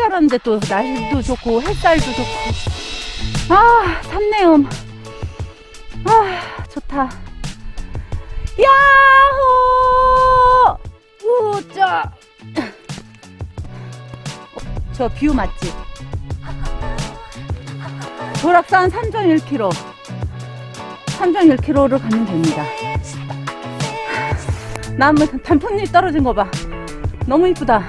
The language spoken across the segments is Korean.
줄 알았는데 또 날도 좋고 햇살도 좋고. 아 산내음 아 좋다. 야호! 우짜! 저 뷰 맛집 도락산 3.1km 3.1km를 가면 됩니다. 나무 단풍잎 떨어진 거 봐. 너무 이쁘다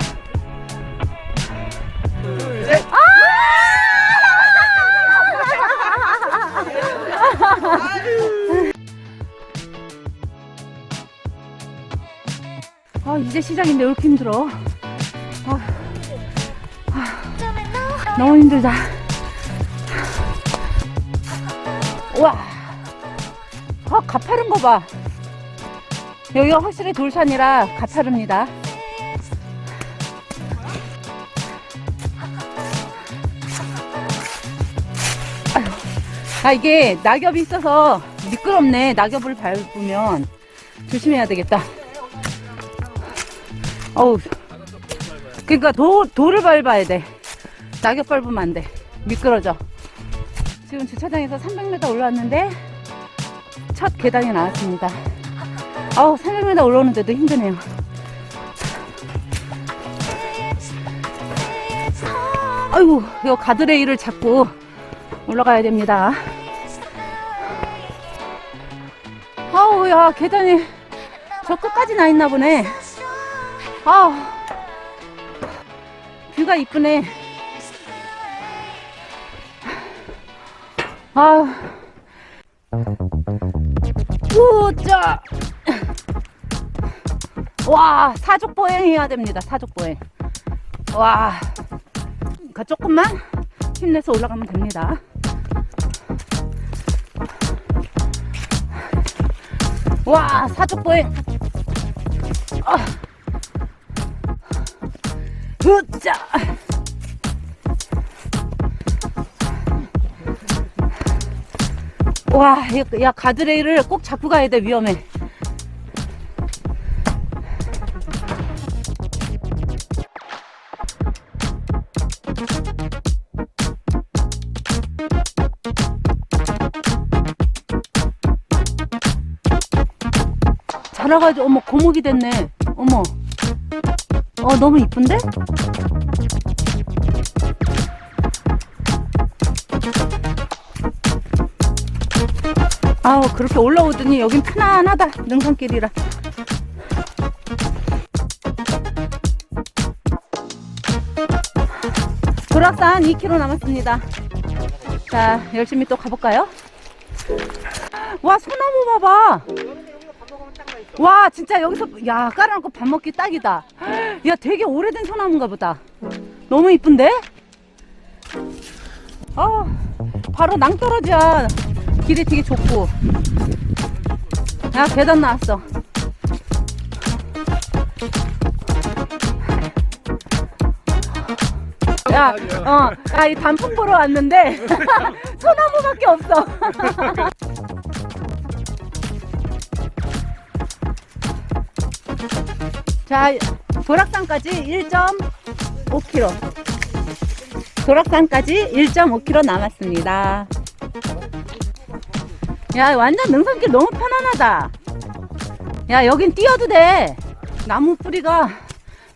아 이제 시작인데 왜 이렇게 힘들어? 아, 아, 너무 힘들다. 와. 아, 가파른 거봐. 여기가 확실히 돌산이라 가파릅니다 아 이게 낙엽이 있어서 미끄럽네. 낙엽을 밟으면 조심해야 되겠다. 어우. 그러니까 도, 돌을 밟아야 돼. 낙엽 밟으면 안 돼. 미끄러져. 지금 주차장에서 300m 올라왔는데 첫 계단이 나왔습니다. 아우 300m 올라오는데도 힘드네요. 아이고 이거 가드레일을 잡고 올라가야 됩니다. 아우 야 계단이 저 끝까지 나 있나 보네. 아우 뷰가 이쁘네. 아우. 우짜. 와 사족 보행 해야 됩니다 사족 보행. 와그 조금만 힘내서 올라가면 됩니다 와 사족 보행 아. 으짜 와, 야, 야, 가드레일을 꼭 잡고 가야 돼, 위험해. 자라가지고, 어머, 고목이 됐네. 어머. 어, 너무 이쁜데? 아우 그렇게 올라오더니 여긴 편안하다 능선길이라 도락산 2km 남았습니다 자 열심히 또 가볼까요? 와 소나무 봐봐 와 진짜 여기서 야 깔아놓고 밥 먹기 딱이다. 야 되게 오래된 소나무인가 보다. 너무 이쁜데? 아 바로 낭떠러지야. 길이 되게 좁고. 야 계단 나왔어. 야, 어, 야, 이 단풍 보러 왔는데 소나무밖에 없어. 자, 도락산까지 1.5km. 도락산까지 1.5km 남았습니다. 야, 완전 능선길 너무 편안하다. 야, 여긴 뛰어도 돼. 나무 뿌리가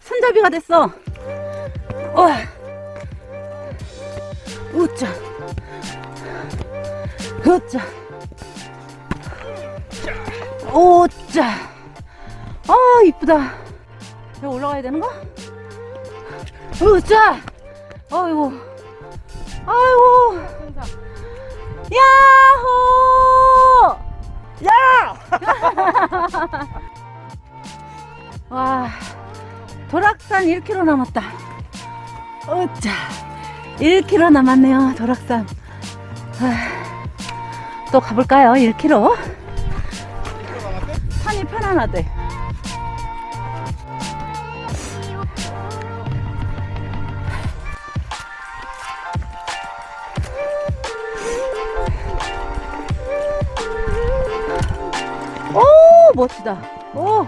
손잡이가 됐어. 어. 우짜. 우짜. 오짜. 아, 이쁘다. 여기 올라가야 되는 거? 우짜. 아이고. 아이고. 야호! 야! 와, 도락산 1km 남았다. 어짜, 1km 남았네요, 도락산. 아, 또 가볼까요, 1km? 산이 편안하대. 멋지다. 오,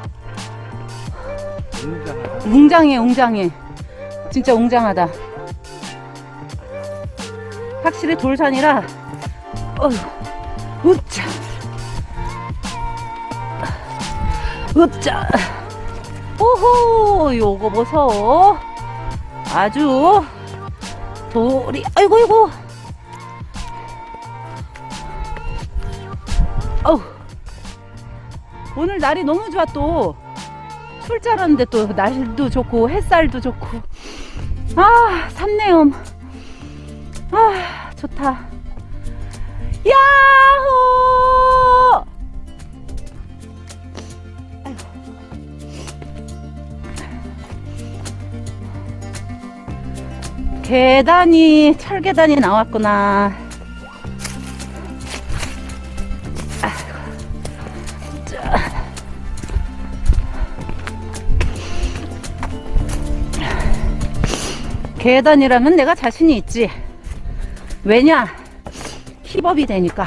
웅장해, 웅장해. 진짜 웅장하다. 확실히 돌산이라 어휴 으짜 으짜 오호 요거 보소 아주 돌이 아이고 아이고 오늘 날이 너무 좋아 또. 술자라는데 또 날도 좋고 햇살도 좋고. 아 산내음 아 좋다. 야호! 계단이 철계단이 나왔구나 계단이라면 내가 자신이 있지. 왜냐? 힙업이 되니까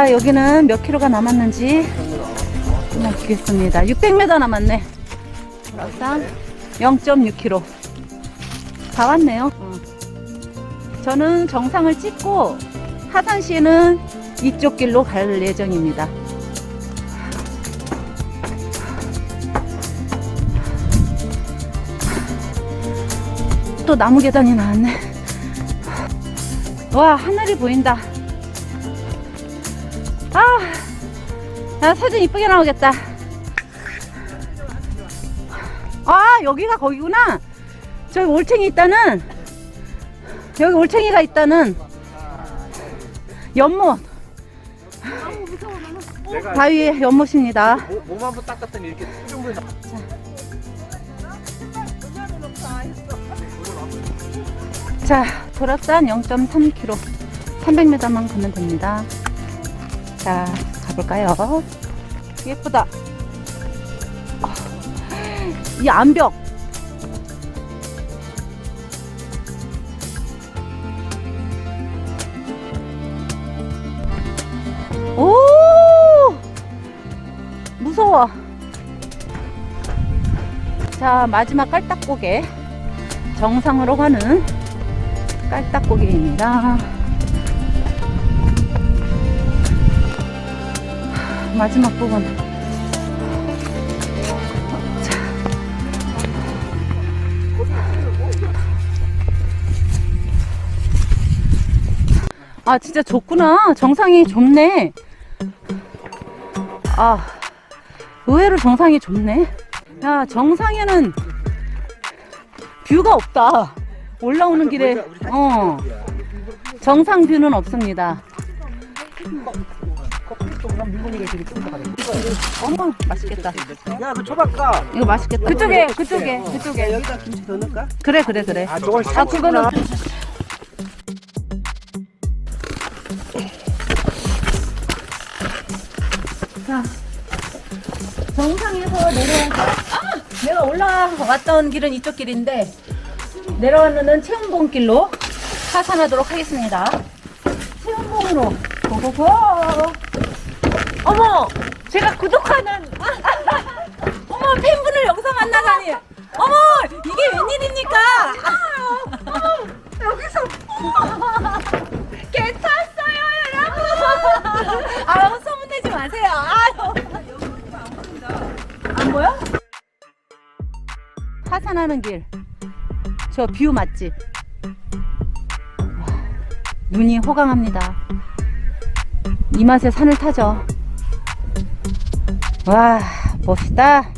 자 여기는 몇 킬로가 남았는지 보겠습니다. 600m 남았네. 그래서 0.6km 다 왔네요. 어. 저는 정상을 찍고 하산시는 이쪽 길로 갈 예정입니다. 또 나무 계단이 나왔네. 와 하늘이 보인다 아, 아 사진 이쁘게 나오겠다. 아, 여기가 거기구나. 저기 올챙이 있다는, 여기 올챙이가 있다는 연못. 바위의 연못입니다. 모- 몸 한번 닦았더니 이렇게 수정물 나. 자, 도락산 0.3km. 300m만 가면 됩니다. 자, 가볼까요? 예쁘다. 아, 이 암벽. 오! 무서워. 자, 마지막 깔딱고개. 정상으로 가는 깔딱고개입니다. 마지막 부분. 자. 아, 진짜 좁구나. 정상이 좁네. 아, 의외로 정상이 좁네. 야, 정상에는 뷰가 없다. 올라오는 길에, 어, 정상 뷰는 없습니다. 어머, 맛있겠다. 야, 그 초밥 가. 이거 맛있겠다. 그쪽에, 그쪽에, 그쪽에. 여기다 김치 더 넣을까? 그래, 그래, 그래. 아, 저걸 아, 그거는. 자, 정상에서 내려와서, 아! 내가 올라왔던 길은 이쪽 길인데, 내려왔는 체험봉길로 하산하도록 하겠습니다. 체험봉으로, 고고고! 어머! 제가 구독하는, 어머, 팬분을 여기서 만나다니! 어머! 이게 웬일입니까? 아, 여기서 괜찮았어요, 여러분. 아, 소문내지 마세요. 아유. 안 보여? 하산하는 길. 저 뷰 맛집. 와, 눈이 호강합니다. 이 맛에 산을 타죠. 와, 멋있다.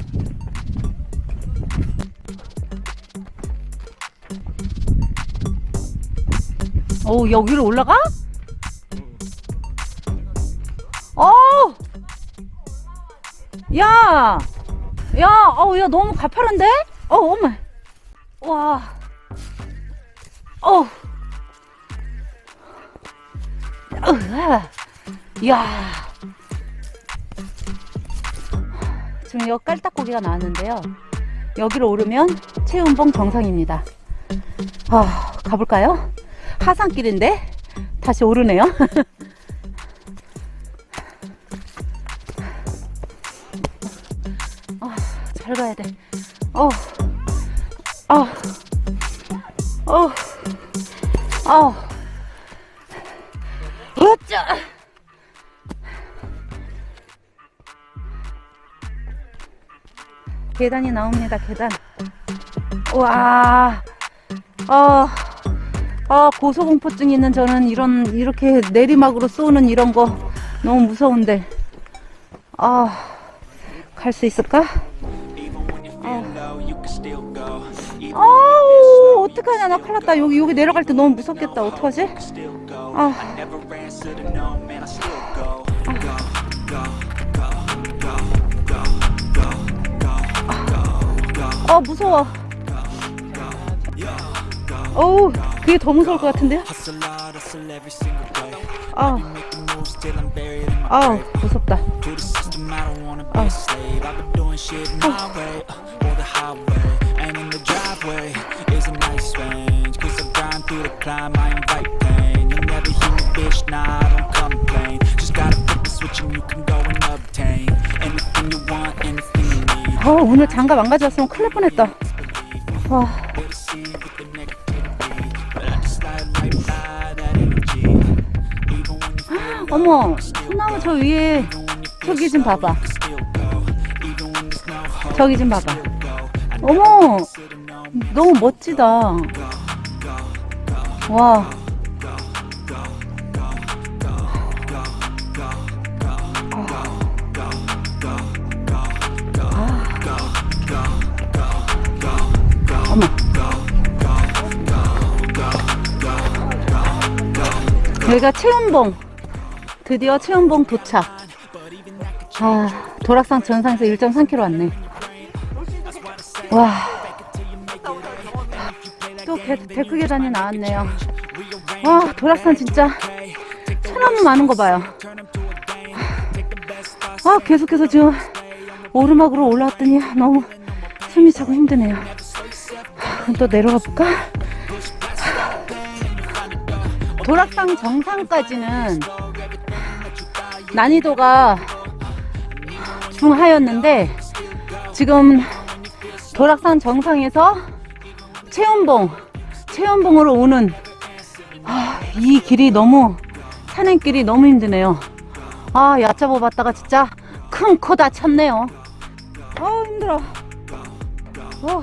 오, 여기로 올라가? 어! 야! 야, 어, 야, 너무 가파른데? 어, 어머. 와. 어. 어, 야. 여기 깔딱고기가 나왔는데요. 여기로 오르면 체운봉 정상입니다. 아, 가볼까요? 하산길인데 다시 오르네요. 아, 잘 가야 돼. 어, 아, 어, 아, 어쩌. 계단이 나옵니다. 계단. 와, 아, 아 고소공포증 있는 저는 이런 이렇게 내리막으로 쏘는 이런 거 너무 무서운데, 아, 갈수 있을까? 아우 어떡하냐 나 큰일 났다 여기 여기 내려갈 때 너무 무섭겠다 어떡하지? 아, 아 무서워 어우 그게 더 무서울 것 같은데요? 아, 아 무섭다 아. doing 오늘 장갑 안 가져왔으면 큰일 날 뻔했다 와 어머 소나무 저 위에 저기 좀 봐봐 저기 좀 봐봐 어머 너무 멋지다 와 여기가 체운봉 드디어 체운봉 도착 아 도락산 전상에서 1.3km 왔네 와또 데크 계단이 나왔네요 와 도락산 진짜 소나무 많은 거 봐요 아 계속해서 지금 오르막으로 올라왔더니 너무 숨이 차고 힘드네요 그럼 또 내려가 볼까? 도락산 정상까지는 난이도가 중하였는데 지금 도락산 정상에서 체험봉 체험봉으로 오는 아, 이 길이 너무 산행길이 너무 힘드네요. 아 얕잡아 봤다가 진짜 큰 코 다쳤네요. 아 힘들어. 어.